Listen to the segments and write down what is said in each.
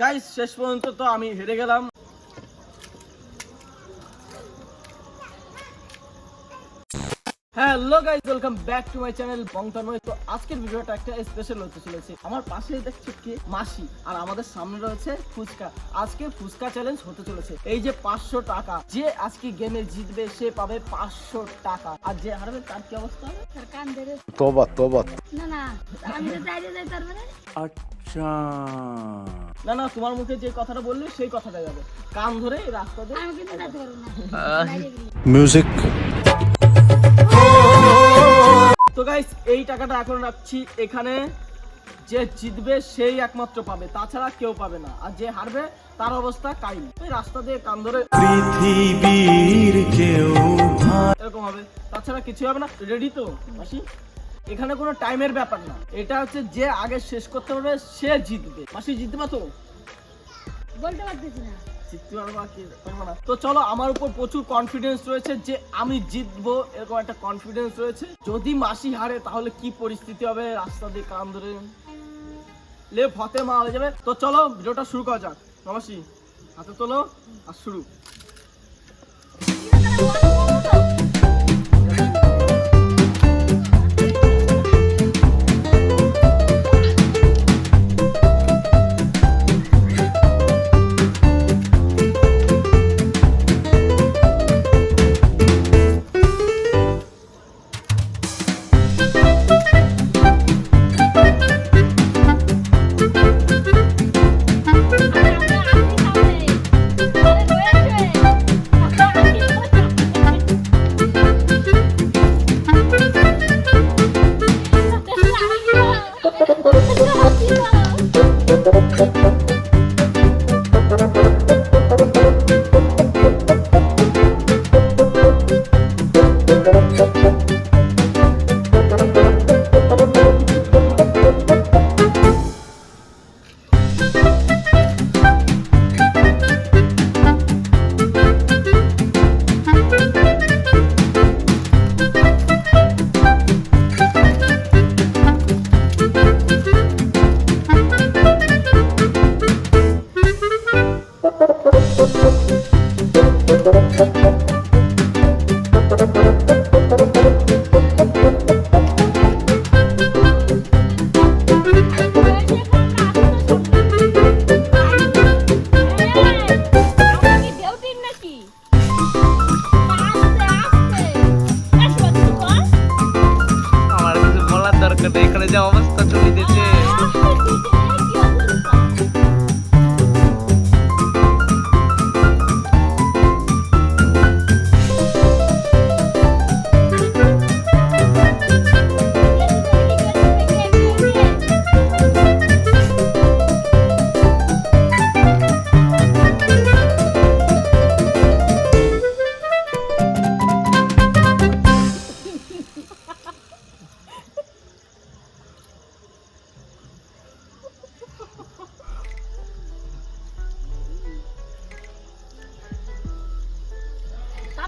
Guys শেষ পর্যন্ত তো আমি হেরে গেলাম। Hello guys welcome back to my channel Bongtanmoy তো আজকের ভিডিওটা একটা স্পেশাল হতে চলেছে। আমার পাশেই দেখছি কি? মাসি আর আমাদের সামনে রয়েছে ফুচকা। আজকে ফুচকা চ্যালেঞ্জ হতে চলেছে। এই যে পাঁচশো টাকা যে আজকে গেমে জিতবে সে পাবে পাঁচশো টাকা। আর যে হারবে তার কি অবস্থা? হবে তোবা তোবা। না না আমি তো চাইতে যাই তার মানে? আচ্ছা। না না তোমার মুখে যে কথাটা বললে সেই কথাটা যাবে। কান ধরে রাস্তা দিয়ে আমি কিন্তু যাইতে পারব না। মিউজিক তো গাইস এই টাকাটা এখন রাখছি এখানে। যে জিতবে সেই একমাত্র পাবে তাছাড়া কেউ পাবে না। আর যে হারবে তার অবস্থা কাইল। ওই রাস্তা দিয়ে কান ধরে পৃথিবীর কেউ এরকম হবে। তাছাড়া কিছু হবে না। রেডি তো মাসি? এখানে কোনো টাইমের ব্যাপার না। এটা হচ্ছে যে আগে শেষ করতে পারবে সে জিতবে। মাসি জিতবে তো? বলতে পারতেছি না। তো চলো, আমার উপর প্রচুর কনফিডেন্স রয়েছে যে আমি জিতবো, এরকম একটা কনফিডেন্স রয়েছে। যদি মাসি হারে, তাহলে কি পরিস্থিতি হবে? রাস্তা দিয়ে কান ধরে লে ফতে মা হয়ে যাবে। তো চলো, ভিডিওটা শুরু করা যাক। মাসি, হাতে তোলো আর শুরু।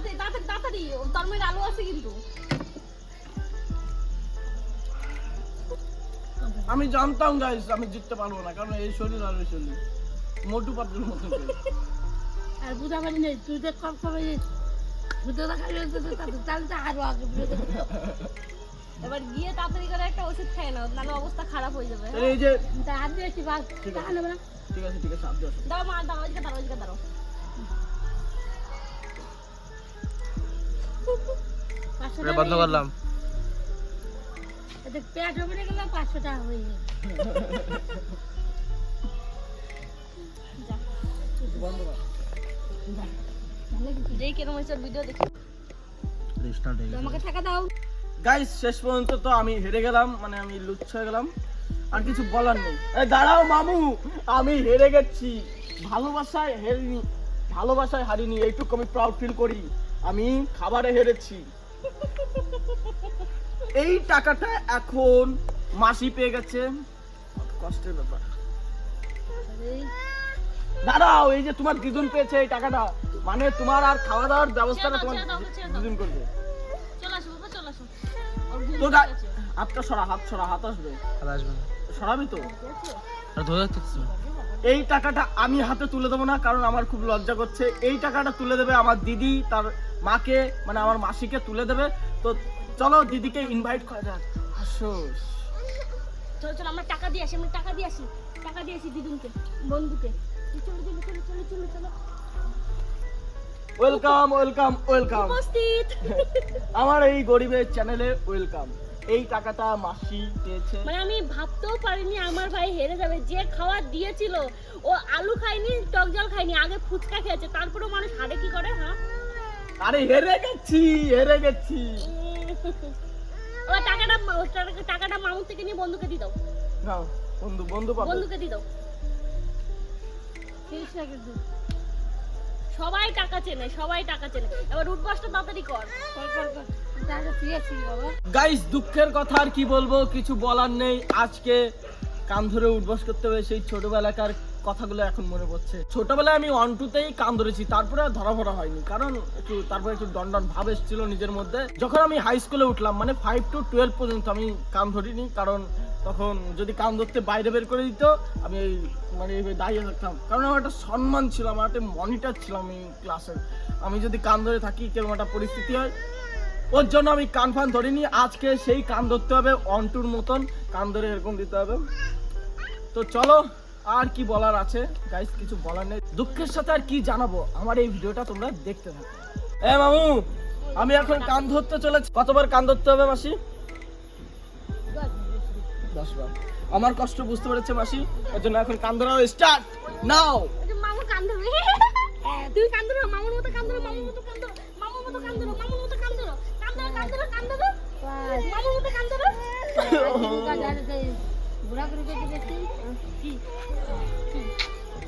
তাড়াতাড়ি তাড়াতাড়ি তাড়াতাড়ি। তার মধ্যে আলু আছে কিন্তু। আমি জানতাম গাইস আমি জিততে পারব না কারণ এই শরীর আর ওই শরীর। মোটু পাতলুর মতো আর বুঝা পারি নেই তুই তো কম সময় বুঝতে দেখা যাচ্ছে তাহলে তো আরও আগে বুঝতে এবার গিয়ে তাড়াতাড়ি করে একটা ওষুধ খেয়ে নাও নাহলে অবস্থা খারাপ হয়ে যাবে। তাহলে এই যে তা হাত দিয়েছি বাস ঠিক আছে। ঠিক আছে ঠিক আছে দাও মা দাঁড়াও ওইদিকে দাঁড়াও ওইদিকে দাঁড়াও। এটা বন্ধ করলাম। এতে পেট উপরে গেলে পাঁচশো টাকা হয়ে যাবে বন্ধ কর। যেই কেরম হয়েছে ভিডিও দেখি। রেস্টার্ট হয়ে আমাকে টাকা দাও। গাইস শেষ পর্যন্ত তো আমি হেরে গেলাম মানে আমি লুচ্ছ হয়ে গেলাম। আর কিছু বলার নেই। দাঁড়াও মামু আমি হেরে গেছি। ভালোবাসায় হেরিনি ভালোবাসায় হারিনি এইটুকু আমি প্রাউড ফিল করি। আমি খাবারে হেরেছি। এই টাকাটা এখন মাসি পেয়ে গেছে। কষ্টের ব্যাপার। দাঁড়াও এই যে তোমার দিদুন পেয়েছে এই টাকাটা। মানে তোমার আর খাওয়া দাওয়ার ব্যবস্থাটা তোমার। দিদুন করবে। তো। হাতটা সরা হাত সরা হাত আসবে। আসবে না। সরাবি তো? ধরে এই টাকাটা আমি হাতে তুলে দেবো না কারণ আমার খুব লজ্জা করছে। এই টাকাটা তুলে দেবে আমার দিদি তার মাকে মানে আমার মাসিকে তুলে দেবে। তো চলো দিদিকে ইনভাইট করা যাক। হাসোস চলো চলো আমরা টাকা দিয়ে আসি আমরা টাকা দিয়ে আসি। টাকা দিয়ে আসি দিদুনকে বন্ধুকে। চলো চলো চলো চলো চলো চলো। ওয়েলকাম ওয়েলকাম ওয়েলকাম উপস্থিত। আমার এই গরিবের চ্যানেলে ওয়েলকাম এই টাকাটা মাসি দিয়েছে। মানে আমি ভাবতেও পারিনি আমার ভাই হেরে যাবে। যে খাবার দিয়েছিল ও আলু খায়নি টক জল খায়নি আগে ফুচকা খেয়েছে। তারপরেও মানুষ হারে কি করে হ্যাঁ? আরে হেরে গেছি হেরে গেছি। টাকাটা টাকাটা মামুর থেকে নিয়ে বন্ধুকে দিয়ে দাও। নাও বন্ধু বন্ধু পাবে। বন্ধুকে দিয়ে দাও। সবাই টাকা চেনে সবাই টাকা চেনে। এবার উঠবাসটা তাড়াতাড়ি কর। গাইস দুঃখের কথা আর কি বলব? কিছু বলার নেই। আজকে কান ধরে উঠবস করতে হবে সেই ছোটবেলাকার কথাগুলো এখন মনে পড়ছে। ছোটবেলায় আমি ওয়ান টুতেই কান ধরেছি, তারপরে ধরা ভরা হয়নি। কারণ একটু, তারপরে একটু ডন ভাব এসেছিল নিজের মধ্যে। যখন আমি হাই স্কুলে উঠলাম মানে ফাইভ টু টুয়েলভ পর্যন্ত আমি কান ধরিনি, কারণ তখন যদি কান ধরতে বাইরে বের করে দিত, আমি এই মানে এইভাবে দাঁড়িয়ে থাকতাম। কারণ আমার একটা সম্মান ছিল, আমার একটা মনিটর ছিল আমি ক্লাসে আমি যদি কান ধরে থাকি কেরকম একটা পরিস্থিতি হয়। ওর জন্য আমি কান ফান ধরিনি, আজকে সেই কান ধরতে হবে অন্টুর মতন। কান ধরে এরকম দিতে হবে। তো চলো আর কি বলার আছে? গাইস কিছু বলার নেই। দুঃখের সাথে আর কি জানাব? আমার এই ভিডিওটা তোমরা দেখতে থাকো। এ মামু আমি এখন কান ধরতে চলেছি। কতবার কান ধরতে হবে মাসি? দশ বার আমার কষ্ট বুঝতে পেরেছে মাসি এর জন্য এখন কান ধরা স্টার্ট নাও মামু কান ধরবে। তুমি কান ধরো মামুর মতো কান ধরো মামুর মতো কান ধরো মামুর মতো কান ধরো মামুর মতো কান ধরো। কান ধরো কান ধরো কান ধরো। মামুর মতো কান ধরো। করে?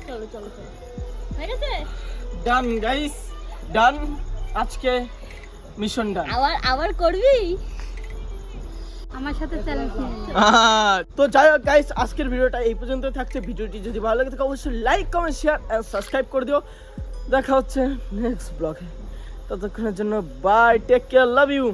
চলো চলো চলো। হয়ে গেছে ডান গাইস ডান আজকে মিশন ডান আবার আবার করবি? আমার সাথে চ্যালেঞ্জ তো যাই হোক গাইস আজকের ভিডিওটা এই পর্যন্ত থাকছে। ভিডিওটি যদি ভালো লাগে থাকে অবশ্যই like comment share and subscribe করে দিও। দেখা হচ্ছে নেক্সট ব্লগে ততক্ষণের জন্য bye take care love you